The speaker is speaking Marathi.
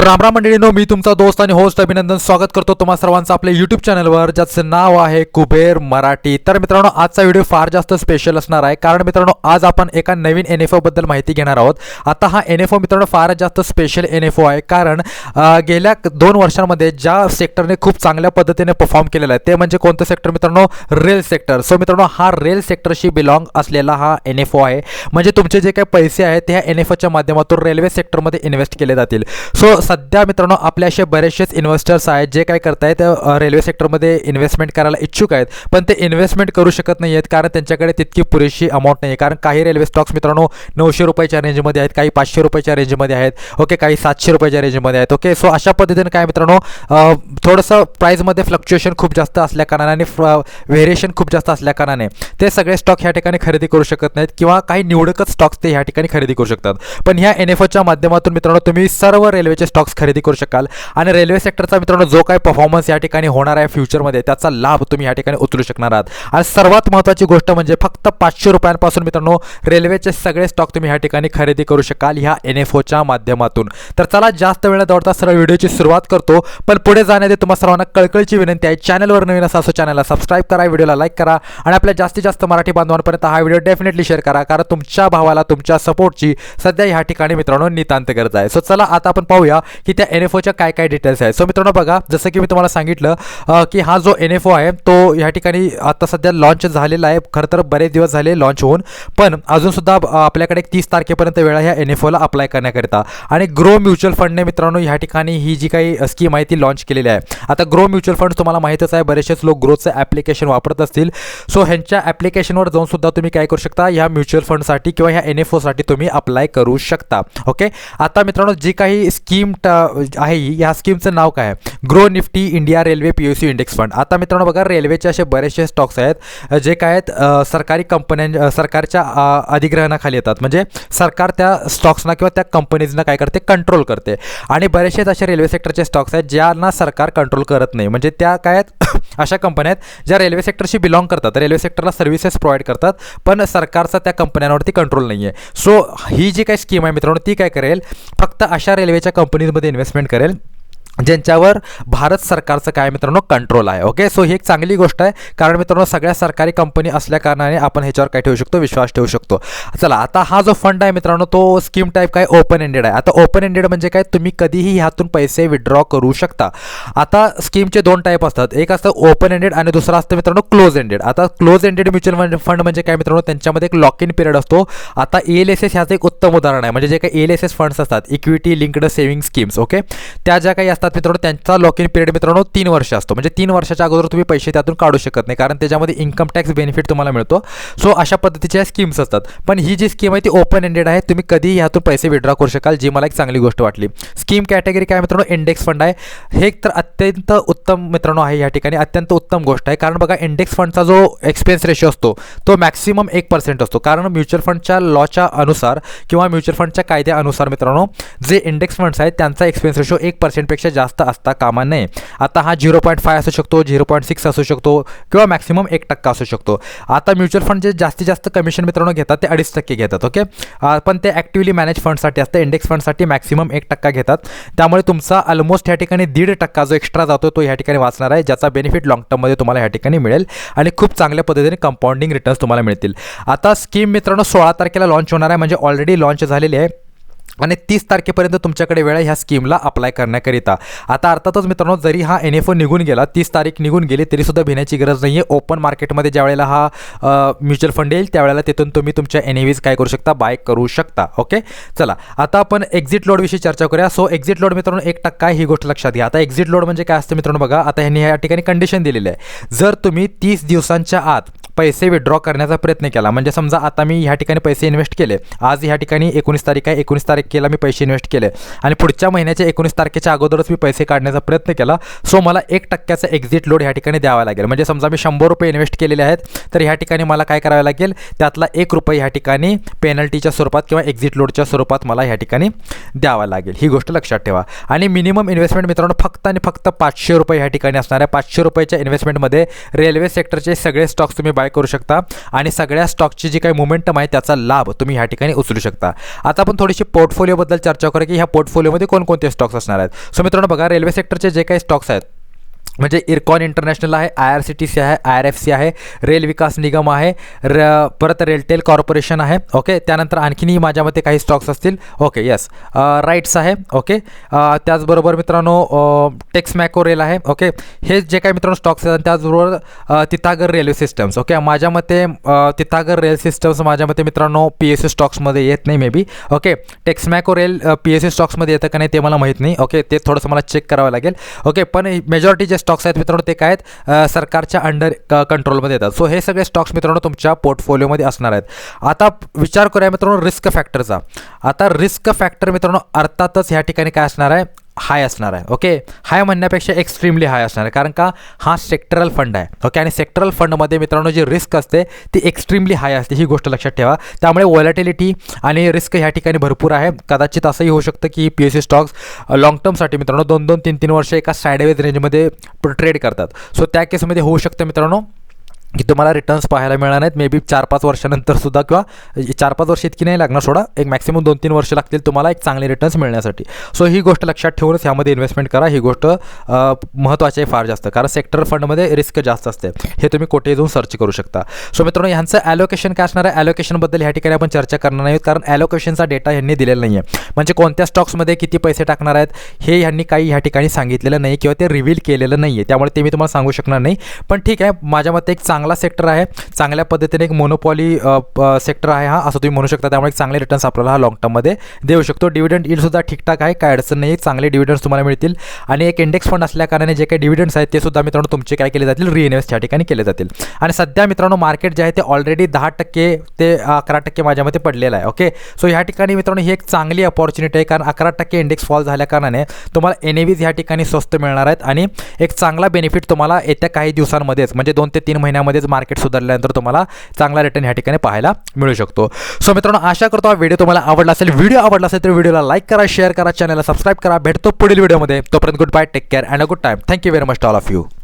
तर रामराम मंडळीनो मी तुमचा दोस्त आणि होस्ट अभिनंदन स्वागत करतो तुम्हा सर्वांचं आपल्या यूट्यूब चॅनलवर ज्याचं नाव आहे कुबेर मराठी. तर मित्रांनो आजचा व्हिडिओ फार जास्त स्पेशल असणार आहे कारण मित्रांनो आज आपण एका नवीन एन एफ ओबद्दल माहिती घेणार आहोत. आता हा एन एफ ओ मित्रांनो फारच जास्त स्पेशल एन एफ ओ आहे कारण गेल्या दोन वर्षांमध्ये ज्या सेक्टरने खूप चांगल्या पद्धतीने परफॉर्म केलेला आहे ते म्हणजे कोणतं सेक्टर मित्रांनो? रेल सेक्टर सो मित्रांनो हा रेल सेक्टरशी बिलॉंग असलेला हा एन एफ ओ आहे. म्हणजे तुमचे जे काही पैसे आहेत ते ह्या एन एफ ओच्या माध्यमातून रेल्वे सेक्टरमध्ये इन्व्हेस्ट केले जातील. सो सध्या मित्रांनो आपले असे बरेचसेच इन्व्हेस्टर्स आहेत जे काय करतायत रेल्वे सेक्टरमध्ये इन्व्हेस्टमेंट करायला इच्छुक आहेत पण ते इन्व्हेस्टमेंट करू शकत नाही आहेत कारण त्यांच्याकडे तितकी पुरेशी अमाऊंट नाही आहे कारण काही रेल्वे स्टॉक्स मित्रांनो नऊशे रुपयाच्या रेंजमध्ये आहेत काही पाचशे रुपयाच्या रेंजमध्ये आहेत ओके काही सातशे रुपयाच्या रेंजमध्ये आहेत ओके सो अशा पद्धतीने काय मित्रांनो थोडंसं प्राईजमध्ये फ्लक्च्युएशन खूप जास्त असल्या कारणाने आणि व्हेरिएशन खूप जास्त असल्या कारणाने ते सगळे स्टॉक ह्या ठिकाणी खरेदी करू शकत नाहीत किंवा काही निवडकच स्टॉक्स ते ह्या ठिकाणी खरेदी करू शकतात. पण ह्या एन एफ ओच्या माध्यमातून मित्रांनो तुम्ही सर्व रेल्वेचे स्टॉक स्टॉक्स खरेदी करू शकाल. आणि रेल्वे सेक्टरचा मित्रांनो जो काही परफॉर्मन्स या ठिकाणी होणार आहे फ्युचरमध्ये त्याचा लाभ तुम्ही या ठिकाणी उचलू शकणार आहात. आणि सर्वात महत्त्वाची गोष्ट म्हणजे फक्त पाचशे रुपयांपासून मित्रांनो रेल्वेचे सगळे स्टॉक तुम्ही ह्या ठिकाणी खरेदी करू शकाल ह्या एन एफ ओच्या माध्यमातून. तर चला जास्त वेळ दौडता सरळ व्हिडिओची सुरुवात करतो. पण पुढे जाण्याआधी तुम्हाला सर्वांना कळकळीची विनंती आहे चॅनलवर नवीन असा असो चॅनलला सबस्क्राईब करा व्हिडिओला लाईक करा. आणि आपल्या जास्तीत जास्त मराठी बांधवांपर्यंत हा व्हिडिओ डेफिनेटली शेअर करा कारण तुमच्या भावाला तुमच्या सपोर्टची सध्या ह्या ठिकाणी मित्रांनो नितांत गरज आहे. सो चला आता आपण पाहूया की त्या एन एफ ओच्या काय काय डिटेल्स आहेत. सो मित्रांनो बघा जसं की मी तुम्हाला सांगितलं की हा जो एन एफ ओ आहे तो ह्या ठिकाणी आता सध्या लॉन्च झालेला आहे. खरं तर बरेच दिवस झाले लॉन्च होऊन पण अजूनसुद्धा आपल्याकडे तीस तारखेपर्यंत वेळ ह्या एन एफ ओला अप्लाय करण्याकरिता. आणि ग्रो म्युच्युअल फंडने मित्रांनो ह्या ठिकाणी ही जी काही स्कीम आहे ती लॉन्च केलेली आहे. आता ग्रो म्युच्युअल फंड तुम्हाला माहीतच आहे बरेचसेच लोक ग्रोचं ॲप्लिकेशन वापरत असतील. सो ह्यांच्या ॲप्लिकेशनवर जाऊन सुद्धा तुम्ही काय करू शकता ह्या म्युच्युअल फंडसाठी किंवा ह्या एन एफ ओसाठी तुम्ही अप्लाय करू शकता. ओके आता मित्रांनो जी काही स्कीम आहे या ह्या स्कीमचं नाव काय? आहे Groww Nifty India railway P S U index fund. आता मित्रांनो बघा रेल्वेचे असे बरेचसे स्टॉक्स आहेत जे काय आहेत सरकारी कंपन्यां सरकारच्या अधिग्रहणाखाली येतात. म्हणजे सरकार त्या स्टॉक्सना किंवा त्या कंपनीजना काय करते? कंट्रोल करते. आणि बरेचसेच असे रेल्वे सेक्टरचे स्टॉक्स आहेत ज्यांना सरकार कंट्रोल करत नाही. म्हणजे त्या काय आहेत? अशा कंपन्या आहेत ज्या रेल्वे सेक्टरशी बिलॉंग करतात. रेल्वे सेक्टरला सर्व्हिसेस प्रोव्हाइड करतात पण सरकारचा त्या कंपन्यांवरती कंट्रोल नाही आहे सो ही जी काही स्कीम आहे मित्रांनो ती काय करेल? फक्त अशा रेल्वेच्या कंपनीजमध्ये इन्व्हेस्टमेंट करेल ज्यांच्यावर भारत सरकारचं काय मित्रांनो कंट्रोल आहे ओके सो ही एक चांगली गोष्ट आहे. कारण मित्रांनो सगळ्या सरकारी कंपनी असल्या कारणाने आपण ह्याच्यावर काय ठेवू शकतो? विश्वास ठेवू शकतो. चला आता हा जो फंड आहे मित्रांनो तो स्कीम टाईप काय? ओपन एंडेड आहे. आता ओपन एंडेड म्हणजे काय? तुम्ही कधीही ह्यातून पैसे विड्रॉ करू शकता. आता स्कीमचे दोन टाईप असतात. एक असतं ओपन एंडेड आणि दुसरं असतं मित्रांनो क्लोज एंडेड आता क्लोज एंडेड म्युच्युअल फंड म्हणजे काय मित्रांनो? त्यांच्यामध्ये एक लॉक इन पिरियड असतो. आता एल एस एस ह्याचं एक उत्तम उदाहरण आहे. म्हणजे जे काही एल एस एस फंड्स असतात equity linked saving schemes okay त्या ज्या काही असतात मित्रांनो त्यांचा लॉक इन पिरियड मित्रांनो तीन वर्ष असतो. म्हणजे तीन वर्षाच्या अगोदर तुम्ही पैसे त्यातून काढू शकत नाही कारण त्याच्यामध्ये इन्कम टॅक्स बेनिफिट तुम्हाला मिळतो. सो अशा पद्धतीच्या स्कीम्स असतात. पण ही जी स्कीम आहे ती ओपन एंडेड आहे. तुम्ही कधीही ह्यातून पैसे विड्रॉ करू शकाल जी मला एक चांगली गोष्ट वाटली. स्कीम कॅटेगरी काय मित्रांनो? इंडेक्स फंड आहे. हे एक तर अत्यंत उत्तम मित्रांनो आहे या ठिकाणी. अत्यंत उत्तम गोष्ट आहे. कारण बघा इंडेक्स फंडचा जो एक्सपेन्स रेशो असतो तो मॅक्सिमम एक पर्सेंट असतो. कारण म्युच्युअल फंडच्या लॉच्या अनुसार किंवा म्युच्युअल फंडच्या कायद्यानुसार मित्रांनो जे इंडेक्स फंड्स आहेत त्यांचा एक्सपेन्स रेशो एक पर्सेंटपेक्षा जास्त असता कामा नये. आता हा झिरो पॉईंट फाय असू शकतो झिरो पॉईंट सिक्स असू शकतो किंवा मॅक्सिमम एक टक्का असू शकतो. आता म्युच्युअल फंड जे जास्तीत जास्त कमिशन मित्रांनो घेतात ते अडीच टक्के घेतात ओके? पण ते ॲक्टिव्हली मॅनेज फंडसाठी असतं इंडेक्स फंडसाठी मॅक्सिमम एक टक्का घेतात. त्यामुळे तुमचा ऑलमोस्ट ह्या ठिकाणी दीड टक्का जो एक्स्ट्रा जातो तो ह्या ठिकाणी वाचणार आहे ज्याचा बेनिफिट लॉंग टर्ममध्ये तुम्हाला ह्या ठिकाणी मिळेल आणि खूप चांगल्या पद्धतीने कंपाऊंडिंग रिटर्न्स तुम्हाला मिळतील. आता स्कीम मित्रांनो सोळा तारखेला लॉन्च होणार आहे म्हणजे ऑलरेडी लॉन्च झालेली आहे. आणि तीस तारखेपर्यंत तुमच्याकडे वेळ आहे ह्या स्कीमला अप्लाय करण्याकरिता. आता अर्थातच मित्रांनो जरी हा एन एफ ओ निघून गेला तीस तारीख निघून गेली तरीसुद्धा भिण्याची गरज नाही आहे ओपन मार्केटमध्ये ज्या वेळेला हा म्युच्युअल फंड येईल त्यावेळेला तिथून तुम्ही तुमच्या एन एव्हीज काय करू शकता बाय करू शकता. ओके चला आता आपण एक्झिट लोडविषयी चर्चा करूया. सो एक्झिट लोड मित्रांनो एक टक्का ही गोष्ट लक्षात घ्या. आता एक्झिट लोड म्हणजे काय असतं मित्रांनो बघा. आता ह्यांनी या ठिकाणी कंडिशन दिलेली आहे. जर तुम्ही तीस दिवसांच्या आत पैसे विड्रॉ करण्याचा प्रयत्न केला. म्हणजे समजा आता मी ह्या ठिकाणी पैसे इन्व्हेस्ट केले. आज ह्या ठिकाणी एकोणीस तारीख आहे. एकोणीस तारखेला मी पैसे इन्व्हेस्ट केले. आणि पुढच्या महिन्याच्या एकोणीस तारखेच्या अगोदरच मी पैसे काढण्याचा प्रयत्न केला. सो मला एक टक्क्याचा एक्झिट लोड ह्या ठिकाणी द्यावा लागेल. म्हणजे समजा मी शंभर रुपये इन्व्हेस्ट केलेले आहेत तर ह्या ठिकाणी मला काय करावं लागेल? त्यातला एक रुपये ह्या ठिकाणी पेनल्टीच्या स्वरूपात किंवा एक्झिट लोडच्या स्वरूपात मला ह्या ठिकाणी द्यावा लागेल. ही गोष्ट लक्षात ठेवा. आणि मिनिमम इन्व्हेस्टमेंट मित्रांनो फक्त आणि फक्त पाचशे रुपये ह्या ठिकाणी असणार आहे. पाचशे रुपयाच्या इन्व्हेस्टमेंटमध्ये रेल्वे सेक्टरचे सगळे स्टॉक्स तुम्ही बाय करू शकता. आणि सगळ्या स्टॉकची जी काही मोमेंटम आहे त्याचा लाभ तुम्ही ह्या ठिकाणी उचलू शकता. आता आपण थोडीशी पोर्टफोलिओबद्दल चर्चा करूया की ह्या पोर्टफोलिओमध्ये कोणकोणते स्टॉक्स असणार आहेत. सो मित्रांनो बघा रेल्वे सेक्टरचे जे काही स्टॉक्स आहेत म्हणजे इरकॉन इंटरनॅशनल आहे I R C T C आहे आय आर एफ सी आहे रेल विकास निगम आहे र परत रेलटेल कॉर्पोरेशन आहे ओके? त्यानंतर आणखीनही माझ्या मते काही स्टॉक्स असतील ओके यस राईट्स आहे ओके? त्याचबरोबर मित्रांनो टेक्स मॅको रेल आहे ओके? हे जे काही मित्रांनो स्टॉक्स आहेत त्याचबरोबर अ, तिथागर रेल्वे सिस्टम्स ओके? माझ्या मते अ, तिथागर रेल सिस्टम्स माझ्या मते मित्रांनो पी एस सी स्टॉक्समध्ये येत नाही may be okay? Texmaco rail P S C स्टॉक्समध्ये येतं का नाही ते मला माहीत नाही ओके? ते थोडंसं मला चेक करावं लागेल ओके? पण मेजॉरिटी जे स्टॉक्स आहेत मित्रांनो ते काय आहेत? सरकारच्या अंडर कंट्रोलमध्ये येतात. सो हे सगळे स्टॉक्स मित्रांनो तुमच्या पोर्टफोलिओमध्ये असणार आहेत. आता विचार करूया मित्रांनो रिस्क फॅक्टरचा आता रिस्क फॅक्टर मित्रांनो अर्थातच ह्या ठिकाणी काय असणार आहे? हाय असणार आहे. ओके हाय म्हणण्यापेक्षा एक्स्ट्रीमली हाय असणार आहे. कारण का? हा सेक्टरल फंड आहे. ओके आणि सेक्टरल फंडमध्ये मित्रांनो जी रिस्क असते ती एक्स्ट्रीमली हाय असते. ही गोष्ट लक्षात ठेवा. त्यामुळे वॉलॅटिलिटी आणि रिस्क ह्या ठिकाणी भरपूर आहे. कदाचित असंही होऊ शकतं की P S C stocks long टर्मसाठी मित्रांनो दोन दोन तीन तीन वर्ष एका सायडवेज रेंजमध्ये ट्रेड करतात. सो त्या केसमध्ये होऊ शकतं मित्रांनो. की तुम्हाला रिटर्न्स पाहायला मिळणार नाहीत. मे बी चार पाच वर्षानंतर सुद्धा किंवा चार पाच वर्ष इतकी नाही लागणार सोडा. एक मॅक्सिमम दोन तीन वर्ष लागतील तुम्हाला एक चांगले रिटर्न्स मिळण्यासाठी. सो ही गोष्ट लक्षात ठेवूनच ह्यामध्ये इन्व्हेस्टमेंट करा. ही गोष्ट महत्त्वाची आहे फार जास्त. कारण सेक्टर फंडमध्ये रिस्क जास्त असते. हे तुम्ही कुठेही जाऊन सर्च करू शकता. सो मित्रांनो ह्यांचं ॲलोकेशन काय असणार आहे? ॲलोकेशनबद्दल ह्या ठिकाणी आपण चर्चा करणार नाही कारण ॲलोकेशनचा डेटा ह्यांनी दिलेला नाही आहे म्हणजे कोणत्या स्टॉक्समध्ये किती पैसे टाकणार आहेत? हे ह्यांनी काही ह्या ठिकाणी सांगितलेलं नाही किंवा ते रिव्हील केलेलं नाही आहे त्यामुळे ते मी तुम्हाला सांगू शकणार नाही. पण ठीक आहे. माझ्या मते एक चांग चांगला सेक्टर आहे. चांगल्या पद्धतीने एक मोनोपॉली सेक्टर आहे हा असं तुम्ही म्हणू शकता. त्यामुळे एक चांगले रिटर्न्स आपल्याला हा लॉंग टर्ममध्ये देऊ शकतो. डिव्हिडंड इल्डसुद्धा ठीकठाक आहे. काय अडचण नाही चांगले डिव्हिडंड्स तुम्हाला मिळतील. आणि एक इंडेक्स फंड असल्याकारणाने जे काही डिव्हिडंड्स आहेत ते सुद्धा मित्रांनो तुमचे काय केले जातील? रिइन्व्हेस्ट या ठिकाणी केले जातील. आणि सध्या मित्रांनो मार्केट जे आहे ते ऑलरेडी दहा टक्के ते अकरा टक्के माझ्या मते पडलेलं आहे. ओके सो ह्या ठिकाणी मित्रांनो ही एक चांगली अपॉर्च्युनिटी आहे. कारण अकरा टक्के इंडेक्स फॉल झाल्या कारणाने तुम्हाला एन ह्या ठिकाणी स्वस्त मिळणार आहेत. आणि एक चांगला बेनिफिट तुम्हाला येत्या काही दिवसांमध्येच म्हणजे दोन ते तीन महिन्यामध्येच मार्केट सुधारल्यानंतर तुम्हाला चांगला रिटर्न ह्या ठिकाणी पाहायला मिळू शकतो. सो मित्रांनो आशा करतो हा व्हिडिओ तुम्हाला आवडला असेल. व्हिडिओ आवडला असेल तर व्हिडिओला लाईक करा शेअर करा चॅनलला सबस्क्राईब करा. भेटतो पुढील व्हिडिओमध्ये तोपर्यंत good bye take care and uh good time thank you very much all of you